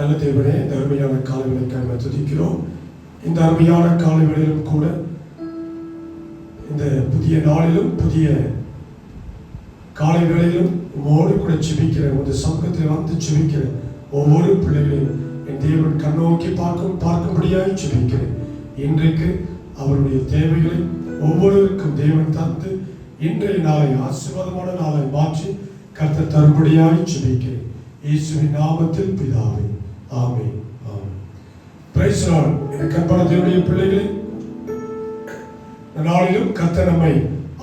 நல்ல தேவனே இந்த அருமையான காலவெளிக்காக துதிக்கிறோம். இந்த அருமையான காலவெளியிலும் கூட இந்த புதிய நாளிலும் புதிய காலை வேளையிலும் உமோடு கூட ஜெபிக்கிற உங்கள் சமூகத்தில் வந்து ஜெபிக்கிற ஒவ்வொரு பிள்ளைகளையும் என் தேவன் கண்ணோக்கி பார்க்கும் பார்க்கும்படியாக ஜெபிக்கிறேன். இன்றைக்கு அவருடைய தேவைகளை ஒவ்வொருவருக்கும் தேவன் தந்து இன்றைய நாளை ஆசீர்வாதமான நாளை மாற்றி கருத்தை தரும்படியாக ஜெபிக்கிறேன். இயேசுவின் நாமத்தில் பிதாவே. பிள்ளைகளே நாளிலும் கத்தனமை நம்மை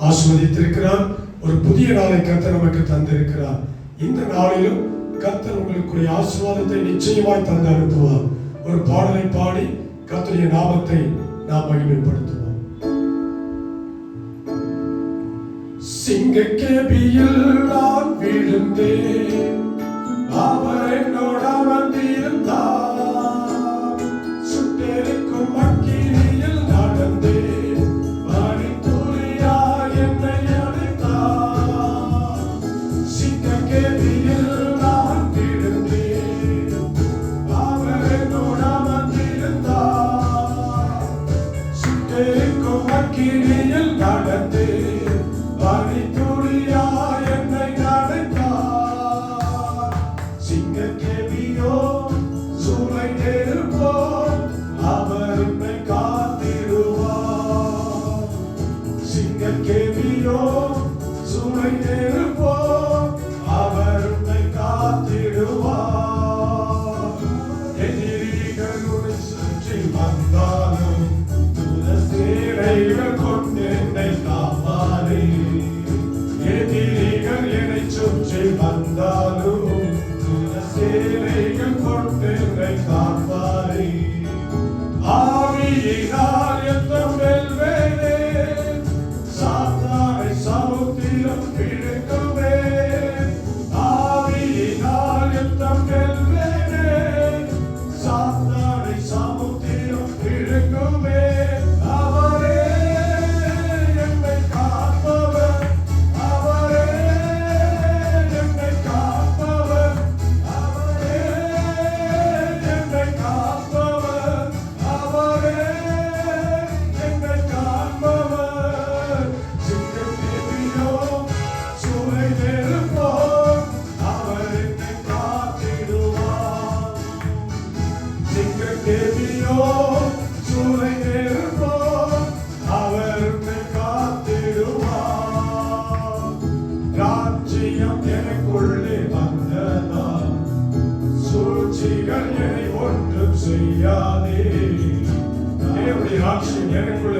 ஆஸ்வதித்திருக்கிறார் ஒரு புதிய நாளை கத்த நமக்கு தந்திருக்கிறார். இந்த நாளிலும் கத்தர் உங்களுக்குரிய ஆசீர்வாதத்தை நிச்சயமாய் தந்து அனுப்புவார். ஒரு பாடலை பாடி கத்தருடைய நாமத்தை நாம் மகிமைப்படுத்துவோம். சிங்க கேபியில் நான் விழுந்தேன். அவர் என்னோட அமர்ந்திருந்தார் heaven for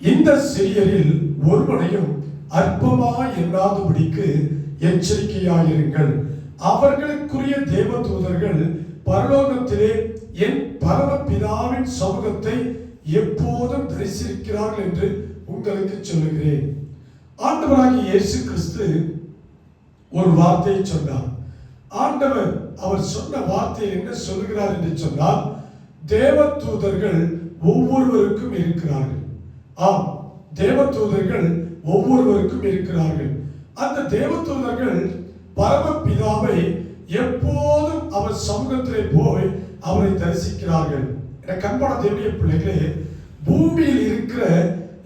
இந்த சிறியரில் ஒருவனையும் அற்பமா எண்ணாதபடிக்கு எச்சரிக்கையாயிருங்கள். அவர்களுக்குரிய தேவ தூதர்கள் பரலோகத்திலே என் பரம பிதாவின் சமூகத்தை எப்போதும் தரிசிக்கிறார்கள் என்று உங்களுக்கு சொல்லுகிறேன். ஆண்டவராகிய இயேசு கிறிஸ்து ஒரு வார்த்தையை சொன்னார். ஆண்டவர் அவர் சொன்ன வார்த்தை என்ன சொல்லுகிறார் என்று சொன்னால் தேவ தூதர்கள் ஒவ்வொருவருக்கும் இருக்கிறார்கள். ஆம் தேவதூதர்கள் ஒவ்வொருவருக்கும் இருக்கிறார்கள். அந்த தேவதூதர்கள் பரமபிதாவை எப்போதும் அவர் சமூகத்திலே போய் அவரை தரிசிக்கிறார்கள். என கண்பட தேவைய பிள்ளைகளே பூமியில் இருக்கிற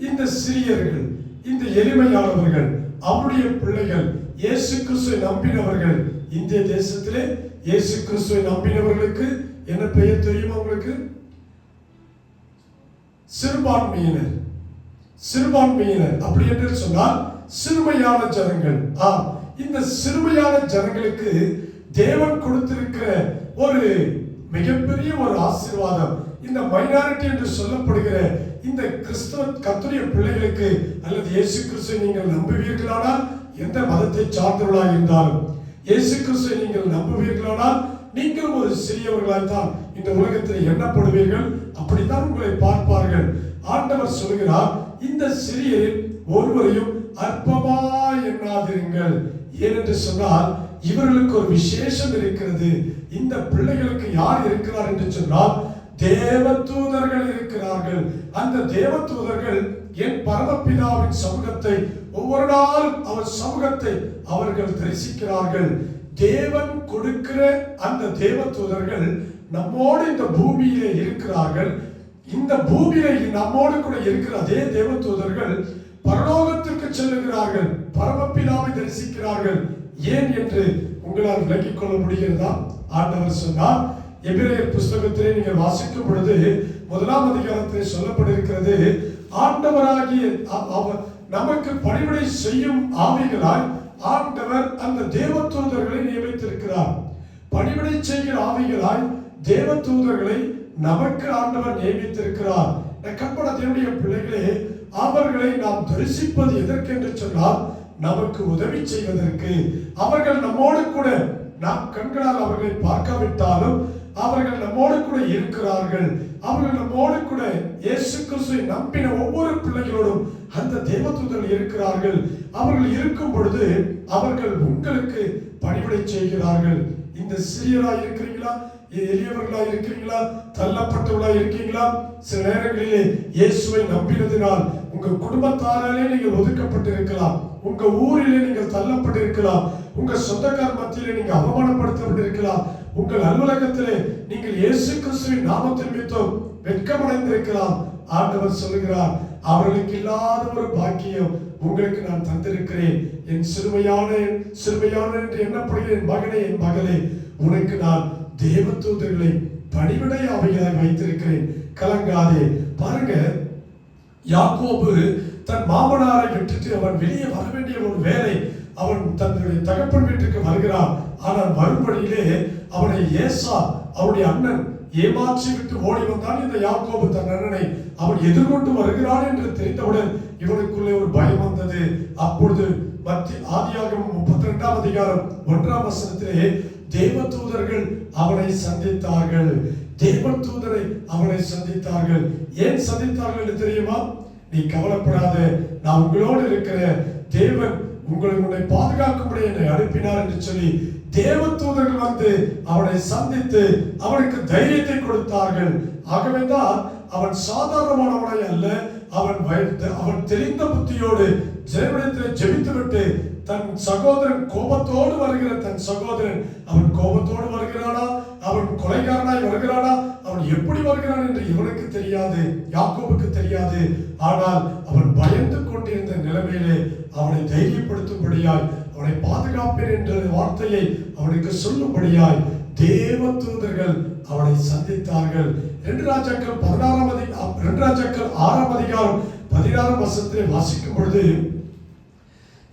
இந்த சிறியர்கள் இந்த எளிமையானவர்கள் அவருடைய பிள்ளைகள் இயேசு கிறிஸ்துவை நம்பினவர்கள் இந்திய தேசத்திலே இயேசு கிறிஸ்துவை நம்பினவர்களுக்கு என்ன பெயர் தெரியும் அவங்களுக்கு சிறுபான்மையினர். சிறுபான்மையினர் அப்படி என்று சொன்னால் சிறுமையான ஜனங்கள். ஆ இந்த சிறுமையான ஜனங்களுக்கு தேவன் கொடுத்திருக்கிற ஒரு மிகப்பெரிய ஒரு ஆசீர்வாதம். இந்த மைனாரிட்டி என்று சொல்லப்படுகிற இந்த கிறிஸ்தவ கத்துரிய பிள்ளைகளுக்கு அல்லது இயேசு கிறிஸ்துவை நீங்கள் நம்புவீர்களானால் எந்த மதத்தை சார்ந்தவர்களாக இருந்தாலும் இயேசு கிறிஸ்துவை நீங்கள் நம்புவீர்களானால் நீங்கள் ஒரு சிறியவர்களாய்த்தான் இந்த உலகத்தில் எண்ணப்படுவீர்கள். அப்படித்தான் உங்களை பார்ப்பார்கள். ஆண்டவர் சொல்கிறார் இந்த சிறியரில் ஒருவரையும் அற்பமாய் எண்ணாதிருங்கள். ஏனென்று சொன்னால் இவர்களுக்கு ஒரு விசேஷம் இருக்கிறது. இந்த பிள்ளைகளுக்கு யார் இருக்கிறார் என்று சொன்னால் தேவதூதர்கள் இருக்கிறார்கள். அந்த தேவதூதர்கள் என் பரமபிதாவின் சமூகத்தை ஒவ்வொரு நாளும் அவர் சமூகத்தை அவர்கள் தரிசிக்கிறார்கள். தேவன் கொடுக்கிற அந்த தேவதூதர்கள் நம்மோடு இந்த பூமியிலே இருக்கிறார் இந்த பூமியிலே நம்மோடு கூட இருக்கிற அதே தேவதூதர்கள் பரலோகத்திற்கு செல்லுகிறார்கள். பரமபிதாவை தரிசிக்கிறார்கள். ஏன் என்று உங்களால் விளக்கிக் கொள்ள முடிகிறதா? ஆண்டவர் சொன்னார். எபிரேயர் புஸ்தகத்திலே நீங்கள் வாசிக்கும் பொழுது முதலாம் அதிகாரத்திலே சொல்லப்பட்டிருக்கிறது ஆண்டவராகிய அவர் நமக்கு பணிவிடை செய்யும் ஆவிகளாய் ஆண்டவர் அந்த தேவதூதர்களை நியமித்திருக்கிறார். பணிவிடை செய்கிற ஆவிகளாய் தேவதூதர்களை நமக்கு ஆண்டவர் நியமித்திருக்கிறார். கற்பட பிள்ளைகளே அவர்களை நாம் தரிசிப்பது எதற்கென்று சொன்னால் நமக்கு உதவி செய்வதற்கு. அவர்கள் நம்மோடு கூட நாம் கண்களால் அவர்களை பார்க்காவிட்டாலும் அவர்கள் நம்மோடு கூட இருக்கிறார்கள். அவர்கள் நம்மோடு கூட இயேசு கிறிஸ்துவை நம்பின ஒவ்வொரு பிள்ளைகளோடும் அந்த தேவதூதர்கள் இருக்கிறார்கள். அவர்கள் இருக்கும் பொழுது அவர்கள் உங்களுக்கு பணிவிடை செய்கிறார்கள். இந்த சிறியரா இருக்கிறீங்களா எளியவர்களா இருக்கிறீங்களா தள்ளப்பட்டவர்களா இருக்கீங்களா? சில நேரங்களிலே இயேசுவை நம்பினதினால் உங்க குடும்பத்தாராலே நீங்கள் ஒதுக்கப்பட்டிருக்கலாம். உங்க ஊரிலே நீங்கள் தள்ளப்பட்டிருக்கலாம். உங்க சொந்தக்கார மத்தியிலே நீங்க அவமானப்படுத்தப்பட்டிருக்கலாம். உங்கள் அலுவலகத்திலே நீங்கள் இயேசு கிறிஸ்துவின் நாமத்தின் நிமித்தம் வெட்கமடைந்திருக்கலாம். ஆண்டவர் சொல்லுகிறார் அவர்களுக்கு இல்லாத ஒரு பாக்கியம் உங்களுக்கு நான் தந்திருக்கிறேன். என் சிறுமையான சிறுமையான என்று எண்ணப்படுகிற என் மகனே என் மகளே உனக்கு நான் தேவதூதர்களை பணிவிடை அவையாக வைத்திருக்கிறேன். கலங்காதே. பாருங்க யாக்கோபு தன் மாமனாரை விட்டுட்டு அவன் வெளியே வர வேண்டிய ஒரு வேலை அவன் தன்னுடைய தகப்பன் வீட்டுக்கு வருகிறான். ஆனால் மறுபடியிலே அவனை ஏசா அவருடைய அண்ணன் ஏமாற்றி விட்டு ஓடி வந்தான் இந்த யாக்கோபு தன் அண்ணனை. அவன் எதிர்கொண்டு வருகிறான் என்று தெரிந்தவுடன் இவனுக்குள்ளே ஒரு பயம் வந்தது. அப்பொழுது மத்திய ஆதியாகமம் முப்பத்தி ரெண்டாம் அதிகாரம் ஒன்றாம் வசனத்திலே தேவதூதர்கள் அவனை சந்தித்தார்கள். தேவதூதரை அவனை சந்தித்தார்கள். ஏன் சந்தித்தார்கள் என்று தெரியுமா? நீ கவலைப்படாத நான் உங்களோடு இருக்கிற தேவன் உங்களை உன்னை பாதுகாக்கும்படி என்னை அனுப்பினார் என்று சொல்லி தேவதூதர்கள் வந்து அவனை சந்தித்து அவனுக்கு தைரியத்தை கொடுத்தார்கள். ஆகவேதான் அவன் சாதாரணமானவனை அல்ல அவன் வயது- அவன் தெரிந்த புத்தியோடு ஜெயவிடத்தில் ஜெபித்துவிட்டு தன் சகோதரன் கோபத்தோடு வருகிற தன் சகோதரன் அவன் கோபத்தோடு வருகிறானா? அவன் கொலைகாரனாய் வருகிறானா? அவன் எப்படி வருகிறான் என்று இவனுக்கு தெரியாது யாக்கோபுக்கு தெரியாது. ஆனால் அவன் பயந்து கொண்டிருந்த நிலைமையிலே அவனை தைரியப்படுத்தும்படியாய் அவனை பாதுகாப்பேன் என்ற வார்த்தையை அவனுக்கு சொல்லும்படியாய் தேவ தூதர்கள் அவனை சந்தித்தார்கள். ரெண்டு ராஜாக்கள் பதினாறாம் அதி ரெண்டு ராஜாக்கள் ஆறாம் அதிகாரம் பதினாறாம் வருஷத்திலே வாசிக்கும் பொழுது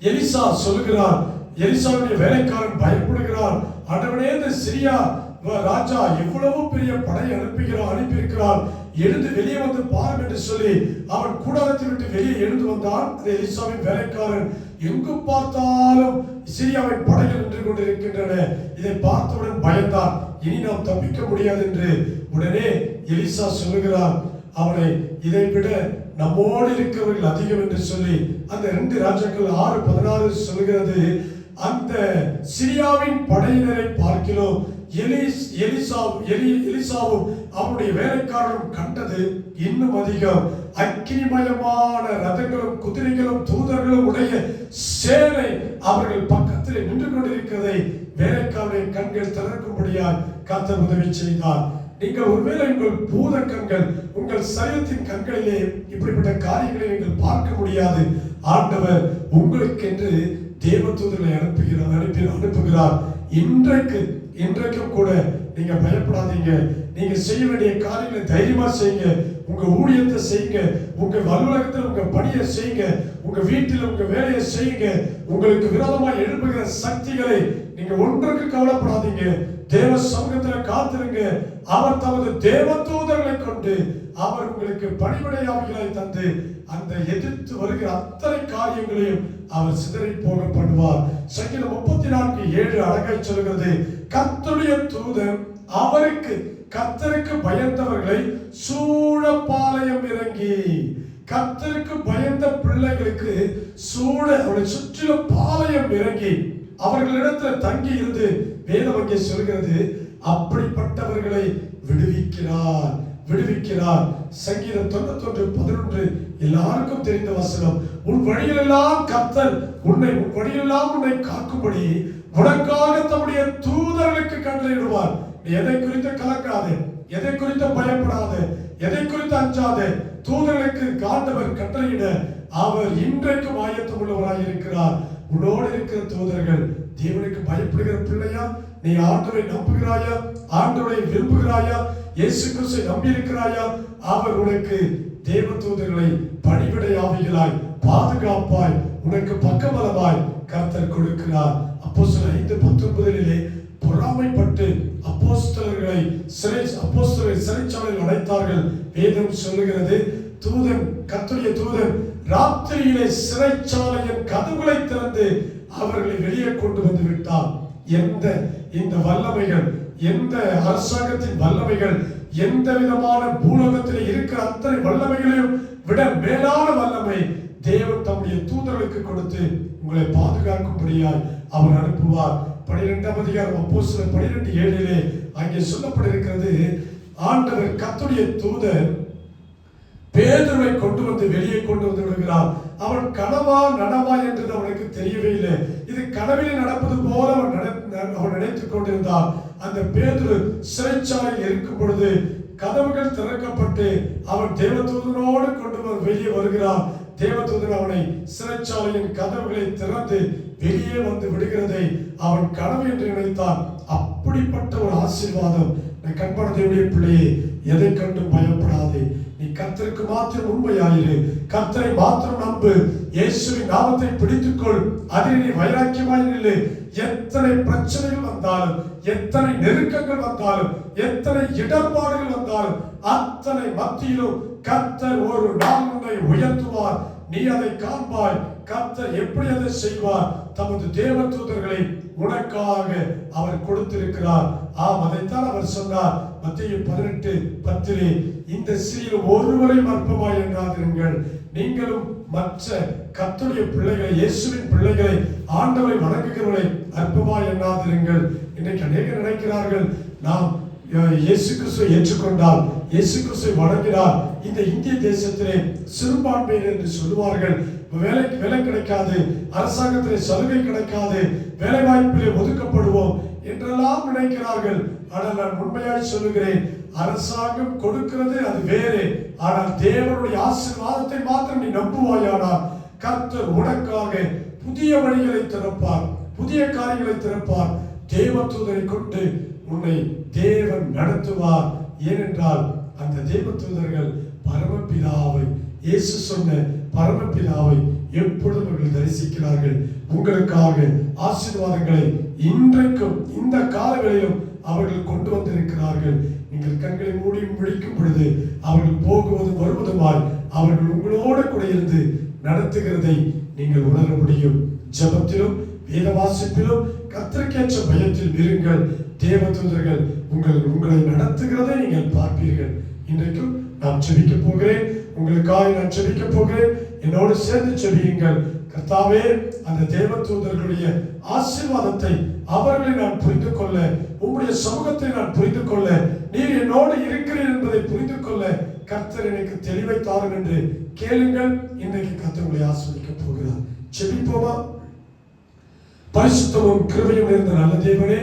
எலிசா சொல்லுகிறார் எலிசாவுடைய வேலைக்காரன் பயப்படுகிறார் ஆண்டவனே இந்த சிரியா ராஜா எவ்வளவு பெரிய படை அனுப்புகிறார் அனுப்பியிருக்கிறார். எழுந்து வெளியே வந்து பாரும் என்று சொல்லி அவன் கூடாரத்தை விட்டு வெளியே எழுந்து வந்தான். அந்த எலிசாவின் வேலைக்காரன் எங்கு பார்த்தாலும் சிரியாவின் படைகள் நின்று கொண்டிருக்கின்றன. இதை பார்த்தவுடன் பயந்தான். இனி நாம் தப்பிக்க முடியாது என்று உடனே எலிசா சொல்லுகிறார் அவனை இதை விட நம்மோடு இருக்கிறவர்கள் அதிகம் என்று சொல்லி அந்த ரெண்டு ராஜாக்கள் ஆறு பதினாறு சொல்லுகிறது. அந்த சிரியாவின் படையினரை பார்க்கிறோம். எலிஸ் எலிசா எலி எலிசாவும் அவனுடைய வேலைக்காரரும் கண்டது இன்னும் அதிகம். அக்கினிமயமான ரதங்களும் குதிரைகளும் தூதர்களும் உடைய சேனை அவர்கள் பக்கத்தில் நின்று கொண்டிருக்கிறதை வேலைக்காரரை கண்கள் திறக்கும்படியால் காத்த உதவி செய்தார். நீங்கள் ஒருவேளை உங்கள் பூத கண்கள் உங்கள் சரீரத்தின் கண்களிலே இப்படிப்பட்ட காரியங்களை நீங்கள் பார்க்க முடியாது. ஆண்டவர் உங்களுக்கென்று தேவதூதர்களை அனுப்புகிறார் அனுப்பி அனுப்புகிறார். இன்றைக்கு இன்றைக்கும் கூட நீங்க பயப்படாதீங்க. நீங்க செய்ய வேண்டிய காரியங்களை தைரியமா செய்யுங்க. உங்க ஊழியத்தை செய்யுங்க. உங்க அலுவலகத்தில் உங்க பணியை செய்யுங்க. உங்க வீட்டில் உங்க வேலையை செய்யுங்க. உங்களுக்கு விரோதமா எழுப்புகிற சக்திகளை நீங்க ஒன்றுக்கு கவலைப்படாதீங்க. தேவ சமூகத்துல காத்திருங்க. அவர் தமது தேவ தூதர்களை கொண்டு அவர் உங்களுக்கு பணிவிடையாவிகளை தந்து அந்த எதிர்த்து வருகிற அத்தனை காரியங்களையும் அவர் சிதறி போக பண்ணுவார். சங்கீதம் முப்பத்தி நான்கு ஏழு அழகை சொல்கிறது. கத்துடைய தூதர் அவருக்கு கத்தருக்கு பயந்தவர்களை சூழ பாளையம் இறங்கி கத்தருக்கு பயந்த பிள்ளைகளுக்கு சூழ அவளை சுற்றிலும் பாளையம் இறங்கி அவர்களிடத்தில் தங்கி இருந்து வேதம் அங்கே சொல்கிறது அப்படிப்பட்டவர்களை விடுவிக்கிறார் விடுவிக்கிறார். சங்கீதம் தொண்ணூத்தொன்று பதினொன்று எல்லாருக்கும் தெரிந்த வசனம் உன் வழியிலெல்லாம் கத்தல் உன்னை உன் வழியெல்லாம் உன்னை காக்கும்படி உனக்காக தம்முடைய தூதர்களுக்கு கட்டளையிடுவார். நீ எதை குறித்து கலக்காதே எதை குறித்து பயப்படாதே எதை குறித்து அஞ்சாதே. தூதர்களுக்கு காண்டவர் கட்டளையிட அவர் இன்றைக்கும் ஆயத்தம் உள்ளவராய் இருக்கிறார் உன்னோடு இருக்கிற தூதர்கள் தேவனுக்கு பயப்படுகிற பிள்ளையா நீ ஆண்டவரை நம்புகிறாயா ஆண்டவரை விரும்புகிறாயா இயேசு கிறிஸ்து நம்பி இருக்கிறாயா அவர் உனக்கு தேவ தூதர்களை பணிவிடை ஆவிகளாய் பாதுகாப்பாய் உனக்கு பக்கபலமாய் கர்த்தர் கொடுக்கிறார். அப்போ சில ஐந்து பத்தொன்பதிலே பொறாமைப்பட்டு அப்போஸ்தலர்களை சிறை அப்போஸ்தலரை சிறைச்சாலையில் அடைத்தார்கள். வேதம் சொல்லுகிறது தூதன் கர்த்தருடைய தூதன் ராத்திரியிலே சிறைச்சாலையின் கதவுகளை திறந்து அவர்களை வெளியே கொண்டு வந்து விட்டார் எந்த இந்த வல்லமைகள் எந்த அரசாங்கத்தின் வல்லமைகள் எந்த விதமான பூலோகத்தில் இருக்கிற அத்தனை வல்லமைகளையும் விட மேலான வல்லமை தேவன் தம்முடைய தூதர்களுக்கு கொடுத்து உங்களை பாதுகாக்கும்படியாய் அவர் அனுப்புவார். பனிரெண்டாம் அதிகாரம் அப்போ சில பனிரெண்டு ஏழிலே அங்கே சொல்லப்பட்டிருக்கிறது ஆண்டவர் கத்துடைய தூதர் பேதுருவை கொண்டு வந்து வெளியே கொண்டு வந்து விடுகிறார் அவன் கனவா நனவா என்றது அவனுக்கு தெரியவே இல்லை. இது கனவிலே நடப்பது போல அவன் அவன் நினைத்துக் கொண்டிருந்தான். அந்த பேதுரு சிறைச்சாலையில் இருக்கும் பொழுது கதவுகள் திறக்கப்பட்டு அவன் தேவதூதனோடு கொண்டு வந்து வெளியே வருகிறான். தேவதூதன் அவனை சிறைச்சாலையின் கதவுகளை திறந்து வெளியே வந்து விடுகிறதை அவன் கனவு என்று நினைத்தான். அப்படிப்பட்ட ஒரு ஆசீர்வாதம். கண்பட கண்பான தேவனுடைய பிள்ளையே எதை கண்டும் பயப்படாதே. நீ கர்த்தருக்கு மாத்திரம் உண்மையாயிரு. கத்தரை மாத்திரம் நம்பு. இயேசுவின் நாமத்தை பிடித்துக்கொள். அதில் நீ வைராக்கியமாயிரு எத்தனை பிரச்சனைகள் வந்தாலும் எத்தனை நெருக்கங்கள் வந்தாலும் எத்தனை இடர்பாடுகள் வந்தாலும் அத்தனை மத்தியிலும் கத்தர் ஒரு நாள் உன்னை உயர்த்துவார். நீ அதை காண்பாய். கர்த்தர் எப்படி அதை செய்வார்? தமது தேவ தூதர்களை உனக்காக அவர் கொடுத்திருக்கிறார். ஆம் அதைத்தான் அவர் சொன்னார். மத்திய பதினெட்டு பத்திலே இந்த சிறிய ஒருவரையும் மற்பமாய் என்றாதிருங்கள் நீங்களும் மற்ற கத்துடைய பிள்ளைகளை இயேசுவின் பிள்ளைகளை ஆண்டவரை வணங்குகிறவர்களை அற்பமாய் எண்ணாதிருங்கள் இன்னைக்கு அநேகர் நினைக்கிறார்கள் நாம் இயேசு கிறிஸ்துவை ஏற்றுக்கொண்டால் இயேசு கிறிஸ்துவை வணங்கினால் இந்த இந்திய தேசத்திலே சிறுபான்மையினர் என்று சொல்லுவார்கள். வேலை வேலை கிடைக்காது. அரசாங்கத்திலே சலுகை கிடைக்காது. வேலை வாய்ப்பிலே ஒதுக்கப்படுவோம் என்றெல்லாம் நினைக்கிறார்கள். ஆனால் நான் உண்மையாய் சொல்லுகிறேன் அரசாங்கம் கொடுக்கிறது அது வேறு. ஆனால் தேவனுடைய ஆசீர்வாதத்தை மாத்திரம் நீ நம்புவாயானால் கர்த்தர் உனக்காக புதிய வழிகளை திறப்பார் புதிய காரியங்களை திறப்பார். தேவதூதரை கொண்டு உன்னை தேவன் நடத்துவார். ஏனென்றால் அந்த தேவதூதர்கள் பரமபிதாவை இயேசு சொன்ன பரமபிதாவை எப்பொழுதும் அவர்கள் தரிசிக்கிறார்கள். உங்களுக்காக ஆசீர்வாதங்களை இன்றைக்கும் இந்த காலங்களிலும் அவர்கள் கொண்டு வந்திருக்கிறார்கள். நீங்கள் கண்களை மூடி விழிக்கும் பொழுது அவர்கள் போகுவதும் வருவதுமாய் அவர்கள் உங்களோடு கூட இருந்து நடத்துகிறதை நீங்கள் உணர முடியும். ஜெபத்திலும் வேத வாசிப்பிலும் கத்திரிக்கேற்ற பயத்தில் இருங்கள். தேவதூதர்கள் உங்கள் உங்களை நடத்துகிறதை நீங்கள் பார்ப்பீர்கள். இன்றைக்கும் நான் செபிக்க போகிறேன். உங்களுக்காக நான் செபிக்க போகிறேன். என்னோடு சேர்ந்து செபியுங்கள். கர்த்தாவே அந்த தேவதூதர்களுடைய ஆசீர்வாதத்தை அவர்களை நான் புரிந்து கொள்ள உங்களுடைய சமூகத்தை நான் புரிந்து கொள்ள நீர் என்னோடு இருக்கிறீர் என்பதை புரிந்து கொள்ள கர்த்தர் எனக்கு தெளிவை தாரும் என்று கேளுங்கள். இன்றைக்கு கர்த்தர் உங்களை ஆஸ்வதிக்க போகிறார். செபிப்போமா? பரிசுத்தமும் கிருபையும் இருந்த நல்ல தேவனே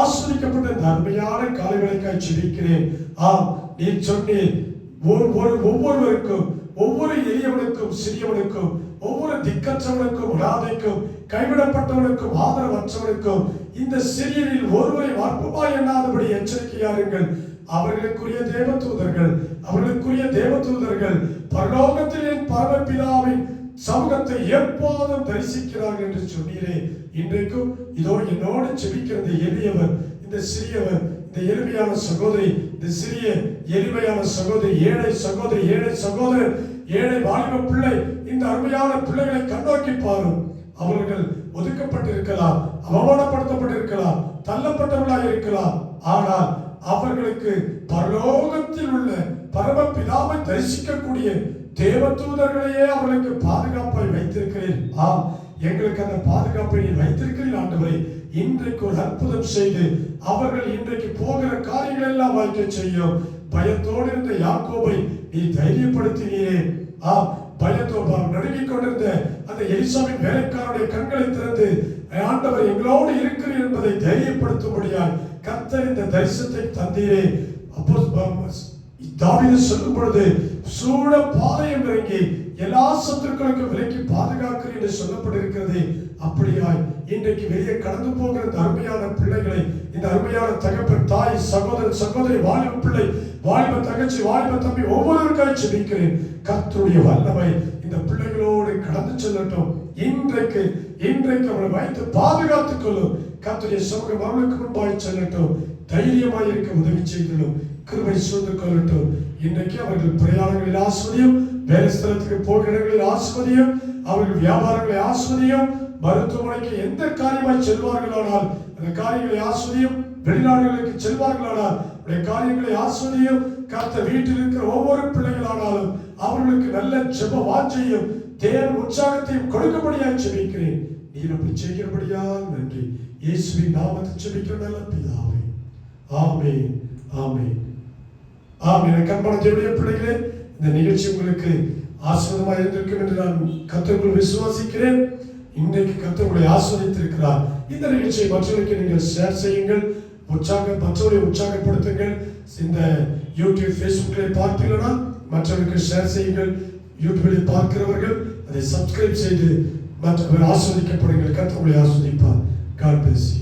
ஆஸ்வதிக்கப்பட்ட இந்த அருமையான காலை வேலைக்காய் செபிக்கிறேன். ஆம் நீர் சொன்னீர் ஒவ்வொரு ஒவ்வொருவருக்கும் ஒவ்வொரு எளியவனுக்கும் சிறியவனுக்கும் ஒவ்வொரு திக்கற்றவனுக்கும் அனாதைக்கும் கைவிடப்பட்டவனுக்கும் ஆதரவற்றவனுக்கும் இந்த சிறியரில் ஒருவரை வார்ப்புமாய் எண்ணாதபடி எச்சரிக்கையாருங்கள். அவர்களுக்குரிய தேவதூதர்கள் அவர்களுக்குரிய தேவதூதர்கள் பரலோகத்தில் என் பரமபிதாவின் சமூகத்தை எப்போதும் தரிசிக்கிறார்கள் என்று சொன்னீரே. இன்றைக்கும் இதோ என்னோடு செபிக்கிற இந்த எளியவர் இந்த சிறியவர் இந்த எளிமையான சகோதரி இந்த சிறிய எளிமையான சகோதரி ஏழை சகோதரி ஏழை சகோதரர் ஏழை வாலிப பிள்ளை இந்த அருமையான பிள்ளைகளை கண்ணோக்கி பாரும். அவர்கள் ஒதுக்கப்பட்டிருக்கலாம் அவமானப்படுத்தப்பட்டிருக்கலாம் தள்ளப்பட்டவர்களாக இருக்கலாம். ஆனால் அவர்களுக்கு பரலோகத்தில் உள்ள பரமபிதாவை தரிசிக்கக்கூடிய தேவதூதர்களையே அவர்களுக்கு பாதுகாப்பை வைத்திருக்கிறேன். ஆம் எங்களுக்கு அந்த பாதுகாப்பை வைத்திருக்கிறேன் வைத்திருக்கிறீர் இன்றைக்கு ஒரு அற்புதம் செய்து அவர்கள் இன்றைக்கு போகிற காரியங்கள் எல்லாம் வாழ்க்கை செய்யும். பயத்தோடு இருந்த யாக்கோபை நீ தைரியப்படுத்தினீரே. ஆம் பயத்தோடு நடுங்கிக் கொண்டிருந்த அந்த எலிசாவின் வேலைக்காரனுடைய கண்களை திறந்து ஆண்டவர் எங்களோடு இருக்கிறீர் என்பதை தைரியப்படுத்தும்படியாய் கத்தர் இந்த தரிசனத்தை தந்தீரே. அப்போ தாவீது சொல்லும் பொழுது சூழ பாளையம் இறங்கி எல்லா சத்துருக்களுக்கும் விலக்கி பாதுகாக்கிறேன் என்று சொல்லப்பட்டிருக்கிறது. அப்படியாய் இன்றைக்கு வெளியே கடந்து போகிற இந்த அருமையான பிள்ளைகளை இந்த அருமையான தகப்பன் தாய் சகோதரன் சகோதரி வாலிப பிள்ளை வாலிப தங்கச்சி வாலிப தம்பி ஒவ்வொருவருக்காய் செபிக்கிறேன் கர்த்தருடைய வல்லமை இந்த பிள்ளைகளோடு கடந்து செல்லட்டும். இன்றைக்கு இன்றைக்கு அவளை வைத்து பாதுகாத்துக் கொள்ளும் கர்த்தருடைய சமூகம் அவளுக்கு முன்பாய் செல்லட்டும். தைரியமாய் இருக்க உதவி செய்திடும் கிருபை சூழ்ந்து கொள்ளட்டும். இன்றைக்கு அவர்கள் பிரயாணங்களில் ஆஸ்வதியும் வேலை ஸ்தலத்துக்கு போகிற இடங்களில் ஆஸ்வதியும் அவர்கள் வியாபாரங்களை ஆஸ்வதியும் மருத்துவமனைக்கு எந்த காரியமாய் செல்வார்களானால் அந்த காரியங்களை ஆசிரியம் வெளிநாடுகளுக்கு செல்வார்களானால் உடைய காரியங்களை ஆசிரியம் கர்த்த வீட்டில் இருக்கிற ஒவ்வொரு பிள்ளைகளானாலும் அவர்களுக்கு நல்ல ஜெப வாஞ்சையும் தேர் உற்சாகத்தையும் கொடுக்கபடியாய் செபிக்கிறேன். நீர் அப்படி செய்கிறபடியால் நன்றி. இயேசுவின் நாமத்தை செபிக்கிற நல்ல பிதாவே. ஆமே ஆமே ஆமென். எனக்கு அன்பான பிள்ளைகளே இந்த நிகழ்ச்சி உங்களுக்கு ஆசீர்வாதமாக இருந்திருக்கும் என்று நான் கத்தருக்குள் விசுவாசிக்கிறேன். இன்றைக்கு கத்தர் உங்களை ஆஸ்வதித்திருக்கிறார் இந்த நிகழ்ச்சியை மற்றவர்களுக்கு நீங்கள் ஷேர் செய்யுங்கள். உற்சாக மற்றவர்களை உற்சாகப்படுத்துங்கள். இந்த யூடியூப் ஃபேஸ்புக்கில் பார்த்தீங்கன்னா மற்றவர்களுக்கு ஷேர் செய்யுங்கள். யூடியூபில் பார்க்கிறவர்கள் அதை சப்ஸ்கிரைப் செய்து மற்றவர்கள் ஆஸ்வதிக்கப்படுங்கள் கத்தர் உங்களை ஆஸ்வதிப்பார் காட் பேசி